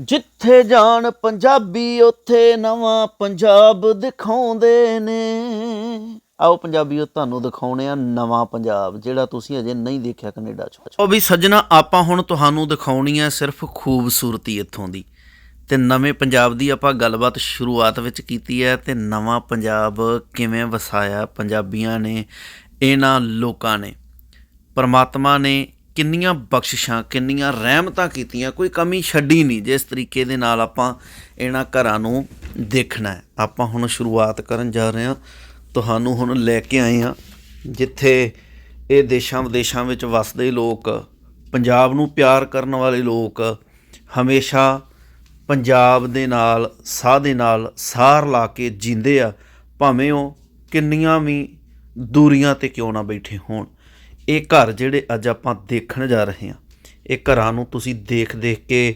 ਜਿੱਥੇ ਜਾਣ ਪੰਜਾਬੀ, ਉੱਥੇ ਨਵਾਂ ਪੰਜਾਬ ਦਿਖਾਉਂਦੇ ਨੇ। ਆਓ ਪੰਜਾਬੀਓ ਤੁਹਾਨੂੰ ਦਿਖਾਉਣੇ ਆ ਨਵਾਂ ਪੰਜਾਬ, ਜਿਹੜਾ ਤੁਸੀਂ ਅਜੇ ਨਹੀਂ ਦੇਖਿਆ ਕੈਨੇਡਾ 'ਚ। ਉਹ ਵੀ ਸੱਜਣਾ, ਆਪਾਂ ਹੁਣ ਤੁਹਾਨੂੰ ਦਿਖਾਉਣੀ ਆ ਸਿਰਫ ਖੂਬਸੂਰਤੀ ਇੱਥੋਂ ਦੀ। ਤੇ ਨਵੇਂ ਪੰਜਾਬ ਦੀ ਆਪਾਂ ਗੱਲਬਾਤ ਸ਼ੁਰੂਆਤ ਵਿੱਚ ਕੀਤੀ ਹੈ ਤੇ ਨਵਾਂ ਪੰਜਾਬ ਕਿਵੇਂ ਵਸਾਇਆ ਪੰਜਾਬੀਆਂ ਨੇ, ਇਹਨਾਂ ਲੋਕਾਂ ਨੇ। ਪਰਮਾਤਮਾ ਨੇ ਕਿੰਨੀਆਂ ਬਖਸ਼ਿਸ਼ਾਂ, ਕਿੰਨੀਆਂ ਰਹਿਮਤਾਂ ਕੀਤੀਆਂ, ਕੋਈ ਕਮੀ ਛੱਡੀ ਨਹੀਂ ਜਿਸ ਤਰੀਕੇ ਦੇ ਨਾਲ ਆਪਾਂ ਇਹਨਾਂ ਘਰਾਂ ਨੂੰ ਦੇਖਣਾ ਹੈ। ਆਪਾਂ ਹੁਣ ਸ਼ੁਰੂਆਤ ਕਰਨ ਜਾ ਰਹੇ ਹਾਂ। ਤੁਹਾਨੂੰ ਹੁਣ ਲੈ ਕੇ ਆਏ ਹਾਂ, ਜਿੱਥੇ ਇਹ ਦੇਸ਼ਾਂ ਵਿਦੇਸ਼ਾਂ ਵਿੱਚ ਵਸਦੇ ਲੋਕ, ਪੰਜਾਬ ਨੂੰ ਪਿਆਰ ਕਰਨ ਵਾਲੇ ਲੋਕ ਹਮੇਸ਼ਾ ਪੰਜਾਬ ਦੇ ਨਾਲ ਸਾਹ ਦੇ ਨਾਲ ਸਾਰ ਲਾ ਕੇ ਜਿੰਦੇ ਆ। ਭਾਵੇਂ ਉਹ ਕਿੰਨੀਆਂ ਵੀ ਦੂਰੀਆਂ ਤੇ ਕਿਉਂ ਨਾ ਬੈਠੇ ਹੋਣ। ਇਹ ਘਰ ਜਿਹੜੇ ਅੱਜ ਆਪਾਂ ਦੇਖਣ ਜਾ ਰਹੇ ਹਾਂ, ਇਹ ਘਰਾਂ ਨੂੰ ਤੁਸੀਂ ਦੇਖ ਦੇਖ ਕੇ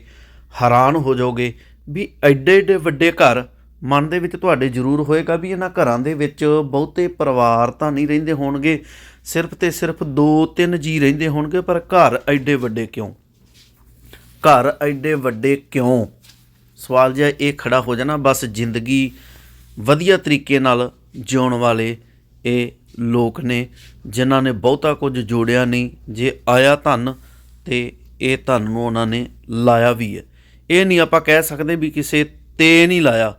ਹੈਰਾਨ ਹੋ ਜਾਓਗੇ ਵੀ ਐਡੇ ਐਡੇ ਵੱਡੇ ਘਰ ਮਨ ਦੇ ਵਿੱਚ ਤੁਹਾਡੇ ਜ਼ਰੂਰ ਹੋਏਗਾ ਵੀ ਇਹਨਾਂ ਘਰਾਂ ਦੇ ਵਿੱਚ ਬਹੁਤੇ ਪਰਿਵਾਰ ਤਾਂ ਨਹੀਂ ਰਹਿੰਦੇ ਹੋਣਗੇ, ਸਿਰਫ ਤੇ ਸਿਰਫ 2-3 ਜੀ ਰਹਿੰਦੇ ਹੋਣਗੇ, ਪਰ ਘਰ ਐਡੇ ਵੱਡੇ ਕਿਉਂ? ਘਰ ਐਡੇ ਵੱਡੇ ਕਿਉਂ? ਸਵਾਲ ਜਿਹਾ ਇਹ ਖੜਾ ਹੋ ਜਾਣਾ, ਬਸ ਜ਼ਿੰਦਗੀ ਵਧੀਆ ਤਰੀਕੇ ਨਾਲ ਜਿਉਣ ਵਾਲੇ ਇਹ ਲੋਕ ਨੇ, ਜਿਨ੍ਹਾਂ ਨੇ ਬਹੁਤਾ ਕੁਝ ਜੋੜਿਆ ਨਹੀਂ, ਜੇ ਆਇਆ ਧਨ ਤੇ ਇਹ ਧਨ ਨੂੰ ਉਹਨਾਂ ਨੇ ਲਾਇਆ ਵੀ ਹੈ। ਇਹ ਨਹੀਂ ਆਪਾਂ ਕਹਿ ਸਕਦੇ ਵੀ ਕਿਸੇ ਤੇ ਨਹੀਂ ਲਾਇਆ।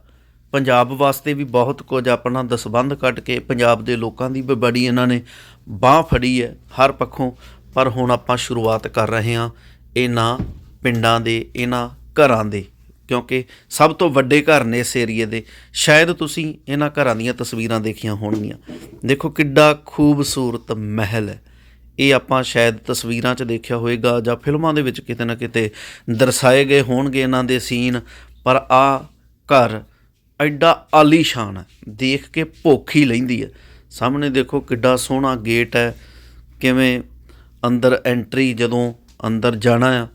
ਪੰਜਾਬ ਵਾਸਤੇ ਵੀ ਬਹੁਤ ਕੁਝ ਆਪਣਾ ਦਸਬੰਧ ਕੱਢ ਕੇ ਪੰਜਾਬ ਦੇ ਲੋਕਾਂ ਦੀ ਵੀ ਬੜੀ ਇਹਨਾਂ ਨੇ ਬਾਹ ਫੜੀ ਹੈ ਹਰ ਪੱਖੋਂ। ਪਰ ਹੁਣ ਆਪਾਂ ਸ਼ੁਰੂਆਤ ਕਰ ਰਹੇ ਹਾਂ ਇਹਨਾਂ ਪਿੰਡਾਂ ਦੇ, ਇਹਨਾਂ ਘਰਾਂ ਦੇ। ਕਿਉਂਕਿ ਸਭ ਤੋਂ ਵੱਡੇ ਘਰ ਨੇ ਇਸ ਏਰੀਏ ਦੇ। ਸ਼ਾਇਦ ਤੁਸੀਂ ਇਹਨਾਂ ਘਰਾਂ ਦੀਆਂ ਤਸਵੀਰਾਂ ਦੇਖੀਆਂ ਹੋਣਗੀਆਂ। ਦੇਖੋ ਕਿੱਡਾ ਖੂਬਸੂਰਤ ਮਹਿਲ ਹੈ। ਇਹ ਆਪਾਂ ਸ਼ਾਇਦ ਤਸਵੀਰਾਂ 'ਚ ਦੇਖਿਆ ਹੋਵੇਗਾ ਜਾਂ ਫਿਲਮਾਂ ਦੇ ਵਿੱਚ ਕਿਤੇ ਨਾ ਕਿਤੇ ਦਰਸਾਏ ਗਏ ਹੋਣਗੇ ਇਹਨਾਂ ਦੇ ਸੀਨ। ਪਰ ਆ ਘਰ ਐਡਾ ਆਲੀਸ਼ਾਨ ਹੈ। ਦੇਖ ਕੇ ਭੁੱਖ ਹੀ ਲੈਂਦੀ ਹੈ। ਸਾਹਮਣੇ ਦੇਖੋ ਕਿੱਡਾ ਸੋਹਣਾ ਗੇਟ ਹੈ। ਕਿਵੇਂ ਅੰਦਰ ਐਂਟਰੀ ਜਦੋਂ ਅੰਦਰ ਜਾਣਾ ਆ,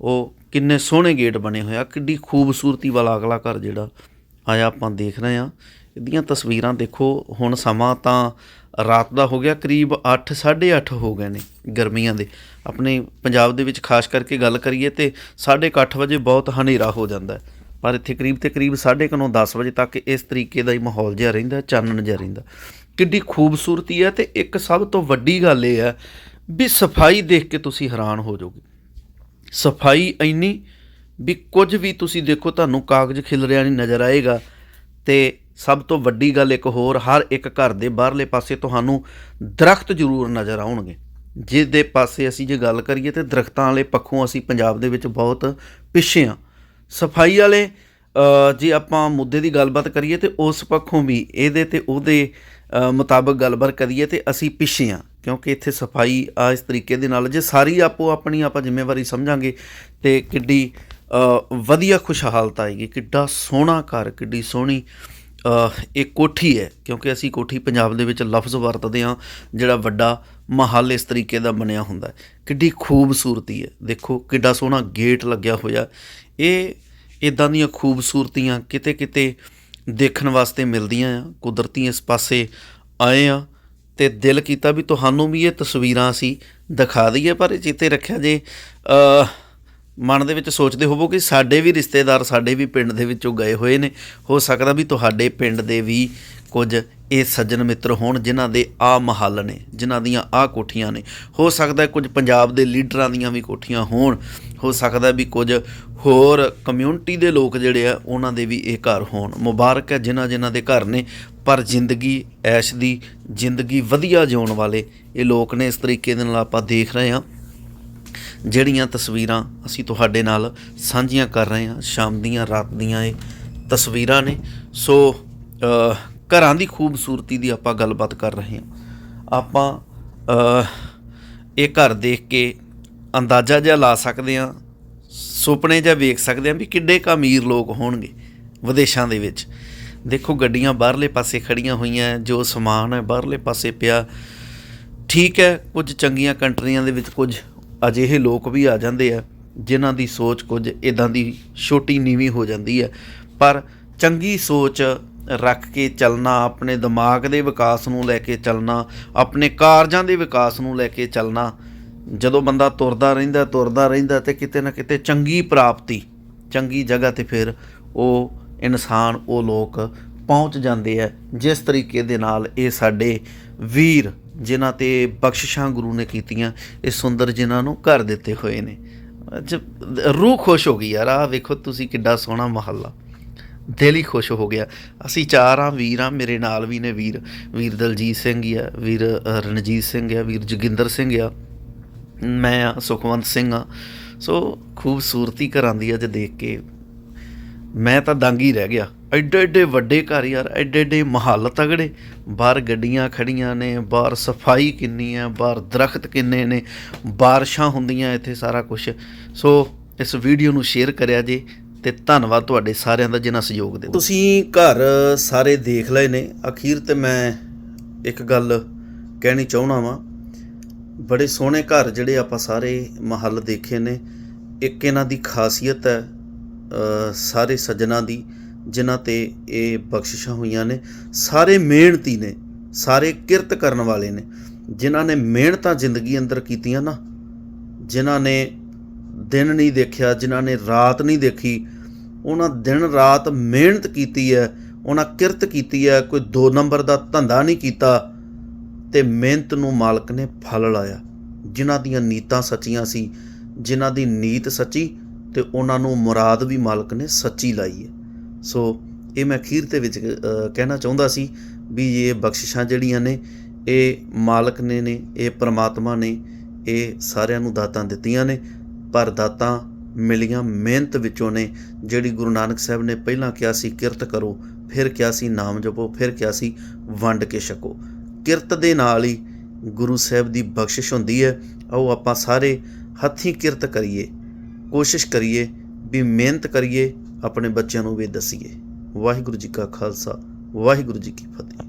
ਉਹ ਕਿੰਨੇ ਸੋਹਣੇ ਗੇਟ ਬਣੇ ਹੋਏ ਆ, ਕਿੱਡੀ ਖੂਬਸੂਰਤੀ ਵਾਲਾ ਅਗਲਾ ਘਰ ਜਿਹੜਾ ਆਇਆ ਆਪਾਂ ਦੇਖ ਰਹੇ ਆ ਇਹਦੀਆਂ ਤਸਵੀਰਾਂ ਦੇਖੋ, ਹੁਣ ਸਮਾਂ ਤਾਂ ਰਾਤ ਦਾ ਹੋ ਗਿਆ, ਕਰੀਬ 8 8:30 ਹੋ ਗਏ ਨੇ ਗਰਮੀਆਂ ਦੇ। ਆਪਣੇ ਪੰਜਾਬ ਦੇ ਵਿੱਚ ਖਾਸ ਕਰਕੇ ਗੱਲ ਕਰੀਏ ਤੇ 8:30 ਵਜੇ ਬਹੁਤ ਹਨੇਰਾ ਹੋ ਜਾਂਦਾ ਹੈ। ਪਰ ਇੱਥੇ ਕਰੀਬ ਤੇ ਕਰੀਬ 9:30 10 ਵਜੇ ਤੱਕ ਇਸ ਤਰੀਕੇ ਦਾ ਹੀ ਮਾਹੌਲ ਜਿਹਾ ਰਹਿੰਦਾ ਚਾਨਣ ਜਿਹਾ ਰਹਿੰਦਾ ਕਿੱਡੀ ਖੂਬਸੂਰਤੀ ਹੈ ਤੇ ਇੱਕ ਸਭ ਤੋਂ ਵੱਡੀ ਗੱਲ ਇਹ ਹੈ ਵੀ ਸਫ਼ਾਈ ਦੇਖ ਕੇ ਤੁਸੀਂ ਹੈਰਾਨ ਹੋ ਜਾਓਗੇ। ਸਫ਼ਾਈ ਇੰਨੀ ਵੀ ਕੁਝ ਵੀ ਤੁਸੀਂ ਦੇਖੋ, ਤੁਹਾਨੂੰ ਕਾਗਜ਼ ਖਿਲਰਿਆ ਨਹੀਂ ਨਜ਼ਰ ਆਏਗਾ। ਤੇ ਸਭ ਤੋਂ ਵੱਡੀ ਗੱਲ ਇੱਕ ਹੋਰ, ਹਰ ਇੱਕ ਘਰ ਦੇ ਬਾਹਰਲੇ ਪਾਸੇ ਤੁਹਾਨੂੰ ਦਰਖਤ ਜ਼ਰੂਰ ਨਜ਼ਰ ਆਉਣਗੇ। ਜਿਸ ਦੇ ਪਾਸੇ ਅਸੀਂ ਜੇ ਗੱਲ ਕਰੀਏ ਤੇ ਦਰਖਤਾਂ ਵਾਲੇ ਪੱਖੋਂ ਅਸੀਂ ਪੰਜਾਬ ਦੇ ਵਿੱਚ ਬਹੁਤ ਪਿੱਛੇ ਆ ਸਫ਼ਾਈ ਵਾਲੇ ਜੇ ਆਪਾਂ ਮੁੱਦੇ ਦੀ ਗੱਲਬਾਤ ਕਰੀਏ ਤੇ ਉਸ ਪੱਖੋਂ ਵੀ, ਇਹਦੇ ਤੇ ਉਹਦੇ ਮੁਤਾਬਕ ਗੱਲਬਾਤ ਕਰੀਏ ਤੇ ਅਸੀਂ ਪਿੱਛੇ ਆ ਕਿਉਂਕਿ ਇੱਥੇ ਸਫ਼ਾਈ ਆ ਇਸ ਤਰੀਕੇ ਦੇ ਨਾਲ, ਜੇ ਸਾਰੀ ਆਪੋ ਆਪਣੀ ਆਪਾਂ ਜ਼ਿੰਮੇਵਾਰੀ ਸਮਝਾਂਗੇ ਤੇ ਕਿੱਡੀ ਵਧੀਆ ਖੁਸ਼ਹਾਲਤ ਆਏਗੀ। ਕਿੱਡਾ ਸੋਹਣਾ ਘਰ, ਕਿੱਡੀ ਸੋਹਣੀ ਇਹ ਕੋਠੀ ਹੈ, ਕਿਉਂਕਿ ਅਸੀਂ ਕੋਠੀ ਪੰਜਾਬ ਦੇ ਵਿੱਚ ਲਫ਼ਜ਼ ਵਰਤਦੇ ਹਾਂ, ਜਿਹੜਾ ਵੱਡਾ ਮਹੱਲ ਇਸ ਤਰੀਕੇ ਦਾ ਬਣਿਆ ਹੁੰਦਾ ਕਿੱਡੀ ਖੂਬਸੂਰਤੀ ਹੈ। ਦੇਖੋ ਕਿੱਡਾ ਸੋਹਣਾ ਗੇਟ ਲੱਗਿਆ ਹੋਇਆ। ਇਹ, ਇਦਾਂ ਦੀਆਂ ਖੂਬਸੂਰਤੀਆਂ ਕਿਤੇ ਕਿਤੇ ਦੇਖਣ ਵਾਸਤੇ ਮਿਲਦੀਆਂ ਆ, ਕੁਦਰਤੀ ਇਸ ਪਾਸੇ ਆਏ ਆ। ਤੇ ਦਿਲ ਕੀਤਾ ਵੀ ਤੁਹਾਨੂੰ ਵੀ ਇਹ ਤਸਵੀਰਾਂ ਅਸੀਂ ਦਿਖਾ ਦਈਏ, ਪਰ ਇਹ ਚੇਤੇ ਰੱਖਿਆ ਜੇ ਮਨ ਦੇ ਵਿੱਚ ਸੋਚਦੇ ਹੋਵੋ ਕਿ ਸਾਡੇ ਵੀ ਰਿਸ਼ਤੇਦਾਰ ਸਾਡੇ ਵੀ ਪਿੰਡ ਦੇ ਵਿੱਚੋਂ ਗਏ ਹੋਏ ਨੇ। ਹੋ ਸਕਦਾ ਵੀ ਤੁਹਾਡੇ ਪਿੰਡ ਦੇ ਵੀ ਕੁਝ ਇਹ ਸੱਜਣ ਮਿੱਤਰ ਹੋਣ, ਜਿਨ੍ਹਾਂ ਦੇ ਆ ਮਹੱਲ ਨੇ, ਜਿਨ੍ਹਾਂ ਦੀਆਂ ਆ ਕੋਠੀਆਂ ਨੇ। ਹੋ ਸਕਦਾ ਕੁਝ ਪੰਜਾਬ ਦੇ ਲੀਡਰਾਂ ਦੀਆਂ ਵੀ ਕੋਠੀਆਂ ਹੋਣ। ਹੋ ਸਕਦਾ ਵੀ ਕੁਝ ਹੋਰ ਕਮਿਊਨਿਟੀ ਦੇ ਲੋਕ ਜਿਹੜੇ ਆ, ਉਹਨਾਂ ਦੇ ਵੀ ਇਹ ਘਰ ਹੋਣ। ਮੁਬਾਰਕ ਹੈ ਜਿਨ੍ਹਾਂ ਜਿਨ੍ਹਾਂ ਦੇ ਘਰ ਨੇ, ਪਰ ਜ਼ਿੰਦਗੀ ਐਸ਼ ਦੀ ਜ਼ਿੰਦਗੀ ਵਧੀਆ ਜਿਉਣ ਵਾਲੇ ਇਹ ਲੋਕ ਨੇ। ਇਸ ਤਰੀਕੇ ਦੇ ਨਾਲ ਆਪਾਂ ਦੇਖ ਰਹੇ ਹਾਂ ਜਿਹੜੀਆਂ ਤਸਵੀਰਾਂ ਅਸੀਂ ਤੁਹਾਡੇ ਨਾਲ ਸਾਂਝੀਆਂ ਕਰ ਰਹੇ ਹਾਂ। ਸ਼ਾਮ ਦੀਆਂ, ਰਾਤ ਦੀਆਂ ਇਹ ਤਸਵੀਰਾਂ ਨੇ। ਸੋ ਘਰਾਂ ਦੀ ਖੂਬਸੂਰਤੀ ਦੀ ਆਪਾਂ ਗੱਲਬਾਤ ਕਰ ਰਹੇ ਹਾਂ। ਆਪਾਂ ਇਹ ਘਰ ਦੇਖ ਕੇ ਅੰਦਾਜ਼ਾ ਜਿਹਾ ਲਾ ਸਕਦੇ ਹਾਂ, ਸੁਪਨੇ ਜਿਹਾ ਵੇਖ ਸਕਦੇ ਹਾਂ ਵੀ ਕਿੱਡੇ ਕੁ ਅਮੀਰ ਲੋਕ ਹੋਣਗੇ ਵਿਦੇਸ਼ਾਂ ਦੇ ਵਿੱਚ। ਦੇਖੋ ਗੱਡੀਆਂ ਬਾਹਰਲੇ ਪਾਸੇ ਖੜੀਆਂ ਹੋਈਆਂ, ਜੋ ਸਮਾਨ ਹੈ ਬਾਹਰਲੇ ਪਾਸੇ ਪਿਆ। ਠੀਕ ਹੈ, ਕੁਝ ਚੰਗੀਆਂ ਕੰਟਰੀਆਂ ਦੇ ਵਿੱਚ ਕੁਝ ਅਜਿਹੇ ਲੋਕ ਵੀ ਆ ਜਾਂਦੇ ਆ, ਜਿਨ੍ਹਾਂ ਦੀ ਸੋਚ ਕੁਝ ਇਦਾਂ ਦੀ ਛੋਟੀ ਨੀਵੀਂ ਹੋ ਜਾਂਦੀ ਹੈ। ਪਰ ਚੰਗੀ ਸੋਚ ਰੱਖ ਕੇ ਚੱਲਣਾ, ਆਪਣੇ ਦਿਮਾਗ ਦੇ ਵਿਕਾਸ ਨੂੰ ਲੈ ਕੇ ਚੱਲਣਾ, ਆਪਣੇ ਕਾਰਜਾਂ ਦੇ ਵਿਕਾਸ ਨੂੰ ਲੈ ਕੇ ਚੱਲਣਾ ਜਦੋਂ ਬੰਦਾ ਤੁਰਦਾ ਰਹਿੰਦਾ ਤੁਰਦਾ ਰਹਿੰਦਾ ਤੇ ਕਿਤੇ ਨਾ ਕਿਤੇ ਚੰਗੀ ਪ੍ਰਾਪਤੀ, ਚੰਗੀ ਜਗ੍ਹਾ ਤੇ ਫਿਰ ਉਹ ਇਨਸਾਨ, ਉਹ ਲੋਕ ਪਹੁੰਚ ਜਾਂਦੇ ਆ। ਜਿਸ ਤਰੀਕੇ ਦੇ ਨਾਲ ਇਹ ਸਾਡੇ ਵੀਰ ਜਿਨ੍ਹਾਂ ਤੇ ਬਖਸ਼ਿਸ਼ਾਂ ਗੁਰੂ ਨੇ ਕੀਤੀਆਂ, ਇਹ ਸੁੰਦਰ ਜਿਨ੍ਹਾਂ ਨੂੰ ਘਰ ਦਿੱਤੇ ਹੋਏ ਨੇ। ਅੱਜ ਰੂਹ ਖੁਸ਼ ਹੋ ਗਈ ਯਾਰ ਆ ਵੇਖੋ ਤੁਸੀਂ ਕਿੱਡਾ ਸੋਹਣਾ ਮਹੱਲਾ। ਦਿਲ ਹੀ ਖੁਸ਼ ਹੋ ਗਿਆ। ਅਸੀਂ ਚਾਰ ਆ, ਵੀਰ ਆ, ਮੇਰੇ ਨਾਲ ਵੀ ਨੇ ਵੀਰ। ਵੀਰ ਦਲਜੀਤ ਸਿੰਘ ਆ, ਵੀਰ ਰਣਜੀਤ ਸਿੰਘ ਆ, ਵੀਰ ਜੋਗਿੰਦਰ ਸਿੰਘ ਆ। ਮੈਂ ਆ, ਸੁਖਵੰਤ ਸਿੰਘ ਆ। ਸੋ ਖੂਬਸੂਰਤੀ ਘਰਾਂ ਦੀ ਅੱਜ ਦੇਖ ਕੇ ਮੈਂ ਤਾਂ ਦੰਗ ਹੀ ਰਹਿ ਗਿਆ। ਐਡੇ ਐਡੇ ਵੱਡੇ ਘਰ ਯਾਰ, ਐਡੇ ਐਡੇ ਮਹੱਲ ਤਗੜੇ। ਬਾਹਰ ਗੱਡੀਆਂ ਖੜੀਆਂ ਨੇ, ਬਾਹਰ ਸਫ਼ਾਈ ਕਿੰਨੀ ਹੈ ਬਾਹਰ ਦਰਖਤ ਕਿੰਨੇ ਨੇ, ਬਾਰਿਸ਼ਾਂ ਹੁੰਦੀਆਂ ਇੱਥੇ ਸਾਰਾ ਕੁਝ ਸੋ ਇਸ ਵੀਡੀਓ ਨੂੰ ਸ਼ੇਅਰ ਕਰਿਆ ਜੇ ਤੇ ਧੰਨਵਾਦ ਤੁਹਾਡੇ ਸਾਰਿਆਂ ਦਾ ਜਿਨ੍ਹਾਂ ਸਹਿਯੋਗ ਦੇ ਤੁਸੀਂ ਘਰ ਸਾਰੇ ਦੇਖ ਲਏ ਨੇ। ਅਖੀਰ ਤੇ ਮੈਂ ਇੱਕ ਗੱਲ ਕਹਿਣੀ ਚਾਹਣਾ ਵਾਂ ਬੜੇ ਸੋਹਣੇ ਘਰ ਜਿਹੜੇ ਆਪਾਂ ਸਾਰੇ ਮਹੱਲ ਦੇਖੇ ਨੇ। ਇੱਕ ਇਹਨਾਂ ਦੀ ਖਾਸੀਅਤ ਹੈ ਸਾਰੇ ਸੱਜਣਾ ਦੀ, ਜਿਨ੍ਹਾਂ ਤੇ ਇਹ ਬਖਸ਼ਿਸ਼ਾਂ ਹੋਈਆਂ ਨੇ। ਸਾਰੇ ਮਿਹਨਤੀ ਨੇ, ਸਾਰੇ ਕਿਰਤ ਕਰਨ ਵਾਲੇ ਨੇ। ਜਿਨ੍ਹਾਂ ਨੇ ਮਿਹਨਤਾਂ ਜ਼ਿੰਦਗੀ ਅੰਦਰ ਕੀਤੀਆਂ ਨਾ, ਜਿਨ੍ਹਾਂ ਨੇ ਦਿਨ ਨਹੀਂ ਦੇਖਿਆ, ਜਿਨ੍ਹਾਂ ਨੇ ਰਾਤ ਨਹੀਂ ਦੇਖੀ, ਉਹਨਾਂ ਦਿਨ ਰਾਤ ਮਿਹਨਤ ਕੀਤੀ ਹੈ, ਉਹਨਾਂ ਕਿਰਤ ਕੀਤੀ ਹੈ। ਕੋਈ ਦੋ ਨੰਬਰ ਦਾ ਧੰਦਾ ਨਹੀਂ ਕੀਤਾ ਤੇ ਮਿਹਨਤ ਨੂੰ ਮਾਲਕ ਨੇ ਫਲ ਲਾਇਆ। ਜਿਨ੍ਹਾਂ ਦੀਆਂ ਨੀਤਾਂ ਸੱਚੀਆਂ ਸੀ, ਜਿਨ੍ਹਾਂ ਦੀ ਨੀਤ ਸੱਚੀ ਤੇ ਉਹਨਾਂ ਨੂੰ ਮੁਰਾਦ ਵੀ ਮਾਲਕ ਨੇ ਸੱਚੀ ਲਾਈ ਹੈ। ਸੋ ਇਹ ਮੈਂ ਅਖੀਰ ਦੇ ਵਿੱਚ ਕਹਿਣਾ ਚਾਹੁੰਦਾ ਸੀ ਵੀ ਇਹ ਬਖਸ਼ਿਸ਼ਾਂ ਜਿਹੜੀਆਂ ਨੇ, ਇਹ ਮਾਲਕ ਨੇ ਨੇ, ਇਹ ਪ੍ਰਮਾਤਮਾ ਨੇ, ਇਹ ਸਾਰਿਆਂ ਨੂੰ ਦਾਤਾਂ ਦਿੱਤੀਆਂ ਨੇ, ਪਰ ਦਾਤਾਂ ਮਿਲੀਆਂ ਮਿਹਨਤ ਵਿੱਚੋਂ ਨੇ। ਜਿਹੜੀ ਗੁਰੂ ਨਾਨਕ ਸਾਹਿਬ ਨੇ ਪਹਿਲਾਂ ਕਿਹਾ ਸੀ, ਕਿਰਤ ਕਰੋ, ਫਿਰ ਕਿਹਾ ਸੀ, ਨਾਮ ਜਪੋ, ਫਿਰ ਕਿਹਾ ਸੀ, ਵੰਡ ਕੇ ਛਕੋ। ਕਿਰਤ ਦੇ ਨਾਲ ਹੀ ਗੁਰੂ ਸਾਹਿਬ ਦੀ ਬਖਸ਼ਿਸ਼ ਹੁੰਦੀ ਹੈ। ਆਓ ਆਪਾਂ ਸਾਰੇ ਹੱਥੀਂ ਕਿਰਤ ਕਰੀਏ, ਕੋਸ਼ਿਸ਼ ਕਰੀਏ ਵੀ ਮਿਹਨਤ ਕਰੀਏ, ਆਪਣੇ ਬੱਚਿਆਂ ਨੂੰ ਵੀ ਦਸੀਏ। ਵਾਹਿਗੁਰੂ ਜੀ ਕਾ ਖਾਲਸਾ, ਵਾਹਿਗੁਰੂ ਜੀ ਕੀ ਫਤਿਹ।